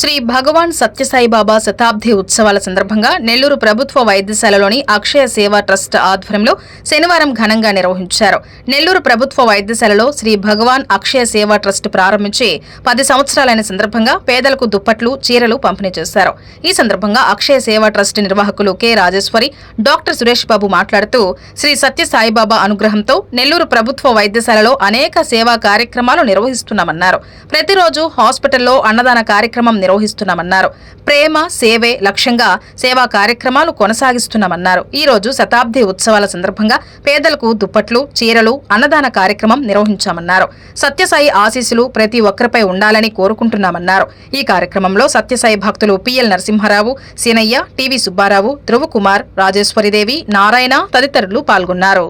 శ్రీ భగవాన్ సత్యసాయిబాబా శతాబ్ది ఉత్సవాల సందర్భంగా నెల్లూరు ప్రభుత్వ వైద్యశాలలోని అక్షయ సేవా ట్రస్ట్ ఆధ్వర్యంలో శనివారం ఘనంగా నిర్వహించారు. నెల్లూరు ప్రభుత్వ వైద్యశాలలో శ్రీ భగవాన్ అక్షయ సేవా ట్రస్ట్ ప్రారంభించి పది సంవత్సరాలైన సందర్భంగా పేదలకు దుప్పట్లు చీరలు పంపిణీ చేశారు. ఈ సందర్భంగా అక్షయ సేవా ట్రస్ట్ నిర్వాహకులు కె. రాజేశ్వరి డాక్టర్ సురేష్ బాబు మాట్లాడుతూ శ్రీ సత్యసాయిబాబా అనుగ్రహంతో నెల్లూరు ప్రభుత్వ వైద్యశాలలో అనేక సేవా కార్యక్రమాలు నిర్వహిస్తున్నామన్నారు. ప్రతిరోజు హాస్పిటల్లో అన్నదాన కార్యక్రమం నిర్వహిస్తున్నామన్నారు. ప్రేమ సేవే లక్ష్యంగా సేవా కార్యక్రమాలు కొనసాగిస్తున్నామన్నారు. ఈ రోజు శతాబ్ది ఉత్సవాల సందర్భంగా పేదలకు దుప్పట్లు చీరలు అన్నదాన కార్యక్రమం నిర్వహించామన్నారు. సత్యసాయి ఆశీస్సులు ప్రతి ఒక్కరిపై ఉండాలని కోరుకుంటున్నామన్నారు. ఈ కార్యక్రమంలో సత్యసాయి భక్తులు పిఎల్ నరసింహారావు సీనయ్య టివి సుబ్బారావు ధ్రువకుమార్ రాజేశ్వరిదేవి నారాయణ తదితరులు పాల్గొన్నారు.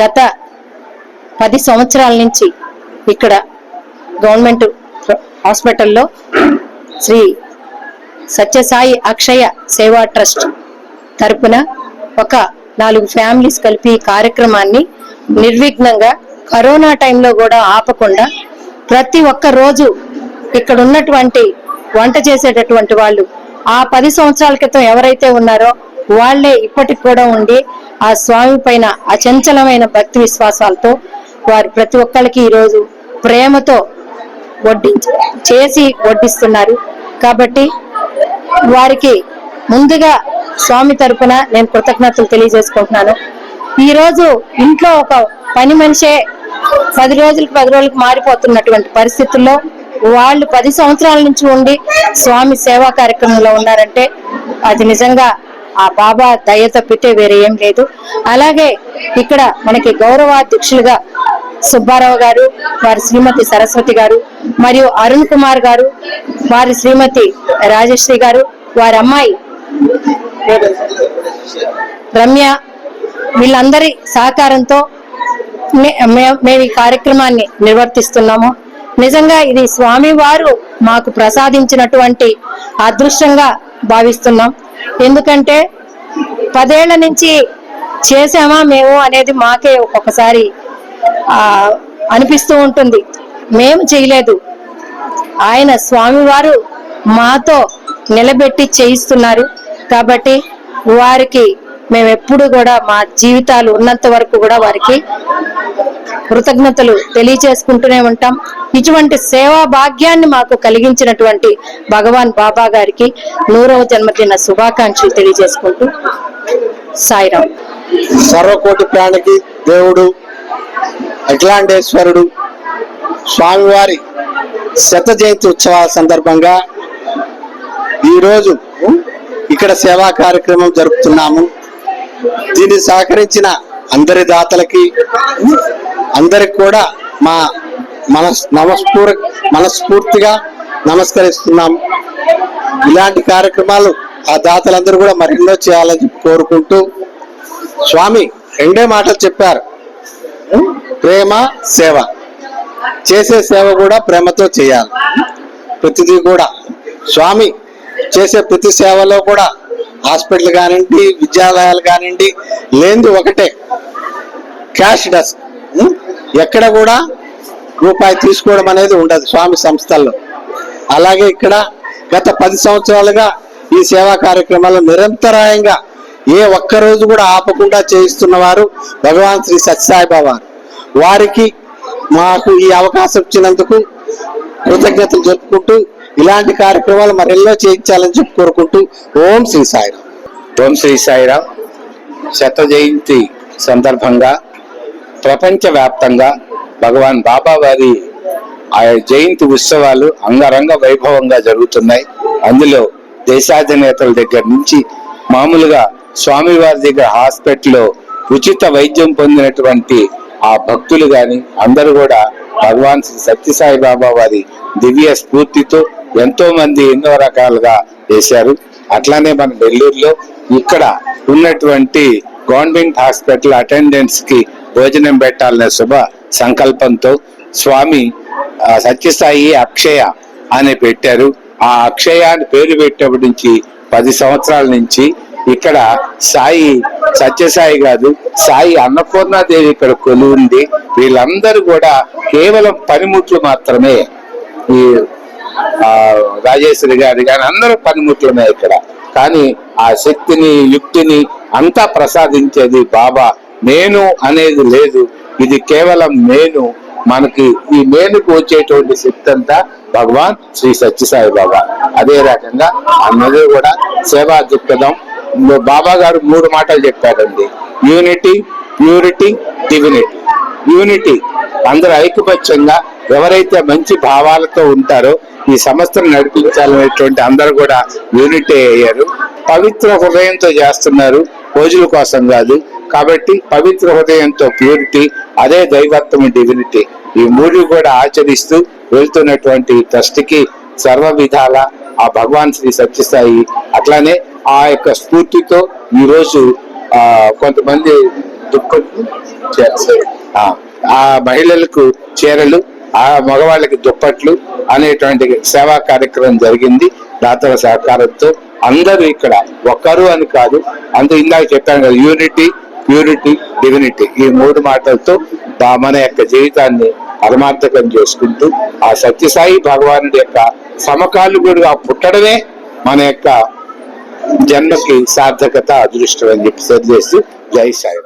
గత పది సంవత్సరాల నుంచి ఇక్కడ గవర్నమెంట్ హాస్పిటల్లో శ్రీ సత్యసాయి అక్షయ సేవా ట్రస్ట్ తరపున ఒక నాలుగు ఫ్యామిలీస్ కలిపి ఈ కార్యక్రమాన్ని నిర్విఘ్నంగా కరోనా టైంలో కూడా ఆపకుండా ప్రతి ఒక్క రోజు ఇక్కడ ఉన్నటువంటి వంట చేసేటటువంటి వాళ్ళు ఆ పది సంవత్సరాల క్రితం ఎవరైతే ఉన్నారో వాళ్ళే ఇప్పటికి కూడా ఉండి ఆ స్వామి పైన అచంచలమైన భక్తి విశ్వాసాలతో వారు ప్రతి ఒక్కరికి ఈరోజు ప్రేమతో వడ్డి చేసి వడ్డిస్తున్నారు. కాబట్టి వారికి ముందుగా స్వామి తరపున నేను కృతజ్ఞతలు తెలియజేసుకుంటున్నాను. ఈరోజు ఇంట్లో ఒక పని మనిషే పది రోజులకు పది రోజులకు మారిపోతున్నటువంటి పరిస్థితుల్లో వాళ్ళు పది సంవత్సరాల నుంచి ఉండి స్వామి సేవా కార్యక్రమంలో ఉన్నారంటే అది నిజంగా ఆ బాబా దయ తప్పితే వేరే ఏం లేదు. అలాగే ఇక్కడ మనకి గౌరవాధ్యక్షులుగా సుబ్బారావు గారు వారి శ్రీమతి సరస్వతి గారు మరియు అరుణ్ కుమార్ గారు వారి శ్రీమతి రాజశ్రీ గారు వారి అమ్మాయి రమ్య వీళ్ళందరి సహకారంతో మే- మేము ఈ కార్యక్రమాన్ని నిర్వర్తిస్తున్నాము. నిజంగా ఇది స్వామి వారు మాకు ప్రసాదించినటువంటి అదృష్టంగా భావిస్తున్నాం. ఎందుకంటే పదేళ్ళ నుంచి చేసామా మేము అనేది మాకే ఒక్కొక్కసారి అనిపిస్తూ ఉంటుంది. మేము చేయలేదు. ఆయన స్వామివారు మాతో నిలబెట్టి చేయిస్తున్నారు. కాబట్టి వారికి మేము ఎప్పుడు కూడా మా జీవితాలు ఉన్నంత వరకు కూడా వారికి కృతజ్ఞతలు తెలియచేసుకుంటూనే ఉంటాం. ఇటువంటి సేవా భాగ్యాన్ని మాకు కలిగించినటువంటి భగవాన్ బాబా గారికి నూరవ జన్మదిన శుభాకాంక్షలు తెలియజేసుకుంటూ సాయిరాం. సర్వకోటి ప్రాణికి దేవుడు అఖిలాండేశ్వరుడు స్వామివారి శత జయంతి ఉత్సవాల సందర్భంగా ఈరోజు ఇక్కడ సేవా కార్యక్రమం జరుపుతున్నాము. దీన్ని సహకరించిన అందరి దాతలకి అందరికి కూడా మా మనస్ నమస్పూర్ మనస్ఫూర్తిగా నమస్కరిస్తున్నాం ఇలాంటి కార్యక్రమాలు ఆ దాతలందరూ కూడా మరెన్నో చేయాలని కోరుకుంటూ స్వామి రెండే మాటలు చెప్పారు. ప్రేమ సేవ. చేసే సేవ కూడా ప్రేమతో చేయాలి. ప్రతిదీ కూడా. స్వామి చేసే ప్రతి సేవలో కూడా హాస్పిటల్ కానివ్వండి విద్యాలయాలు కానివ్వండి లేనిది ఒకటే. క్యాష్ డెస్క్ ఎక్కడ కూడా రూపాయి తీసుకోవడం అనేది ఉండదు స్వామి సంస్థల్లో. అలాగే ఇక్కడ గత పది సంవత్సరాలుగా ఈ సేవా కార్యక్రమాలు నిరంతరాయంగా ఏ ఒక్క రోజు కూడా ఆపకుండా చేయిస్తున్న వారు భగవాన్ శ్రీ సత్యసాయిబాబా బాబా వారికి మాకు ఈ అవకాశం ఇచ్చినందుకు కృతజ్ఞతలు చెప్పుకుంటూ ఇలాంటి కార్యక్రమాలు మరెన్నో చేయించాలని చెప్పి కోరుకుంటూ ఓం శ్రీ సాయిరామ్. ఓం శ్రీ సాయిరామ్. శత జయంతి సందర్భంగా ప్రపంచవ్యాప్తంగా భగవాన్ బాబా వారి ఆ జయంతి ఉత్సవాలు అంగరంగ వైభవంగా జరుగుతున్నాయి. అందులో దేశాధినేతల దగ్గర నుంచి మామూలుగా స్వామివారి దగ్గర హాస్పిటల్లో ఉచిత వైద్యం పొందినటువంటి ఆ భక్తులు గాని అందరూ కూడా భగవాన్ శ్రీ సత్యసాయి బాబా వారి దివ్య స్ఫూర్తితో ఎంతో మంది ఎన్నో రకాలుగా చేశారు అట్లానే మన నెల్లూరులో ఇక్కడ ఉన్నటువంటి గవర్నమెంట్ హాస్పిటల్ అటెండెంట్స్కి భోజనం పెట్టాలనే శుభ సంకల్పంతో స్వామి సత్యసాయి అక్షయ అని పెట్టారు. ఆ అక్షయ అని పేరు పెట్టేప్పటి నుంచి పది సంవత్సరాల నుంచి ఇక్కడ సాయి సత్యసాయి కాదు సాయి అన్నపూర్ణాదేవి ఇక్కడ కొలువుంది. వీళ్ళందరూ కూడా కేవలం పనిముట్లు మాత్రమే ఈ రాజేశ్వరి గారి కానీ అందరూ పనిముట్లమే ఇక్కడ. కానీ ఆ శక్తిని యుక్తిని అంతా ప్రసాదించేది బాబా. నేను అనేది లేదు. ఇది కేవలం నేను మనకి ఈ మేలుకు వచ్చేటువంటి శక్తి అంతా భగవాన్ శ్రీ సత్యసాయి బాబా. అదే రకంగా అన్నది కూడా సేవా దృక్పథం బాబా గారు మూడు మాటలు చెప్పారండి. యూనిటీ ప్యూరిటీ డివినిటీ యూనిటీ అందరూ ఐకమత్యంగా ఎవరైతే మంచి భావాలతో ఉంటారో ఈ సంస్థను నడిపించాలనేటువంటి అందరూ కూడా యూనిటీ అయ్యారు. పవిత్ర హృదయంతో చేస్తున్నారు. రోజుల కోసం కాదు. కాబట్టి పవిత్ర హృదయంతో ప్యూరిటీ అదే దైవత్వం డివినిటీ ఈ మూడు కూడా ఆచరిస్తూ వెళ్తున్నటువంటి ట్రస్ట్కి సర్వ విధాల ఆ భగవాన్ శ్రీ సత్యసాయి అట్లానే ఆ యొక్క స్ఫూర్తితో ఈ రోజు ఆ కొంతమంది దుప్పట్లు చే- ఆ, ఆ మహిళలకు చీరలు ఆ మగవాళ్ళకి దుప్పట్లు అనేటువంటి సేవా కార్యక్రమం జరిగింది. దాతల సహకారంతో అందరూ ఇక్కడ ఒక్కరు అని కాదు అందరూ ఇందాక చెప్పాను కదా యూనిటీ ప్యూరిటీ డివినిటీ ఈ మూడు మాటలతో మన యొక్క జీవితాన్ని పరమార్థకం చేసుకుంటూ ఆ సత్యసాయి భగవానుడి యొక్క సమకాలికుడిగా పుట్టడమే మన యొక్క జన్మకి సార్థకత అదృష్టం అని చెప్పి తెలియజేస్తూ జై సాయి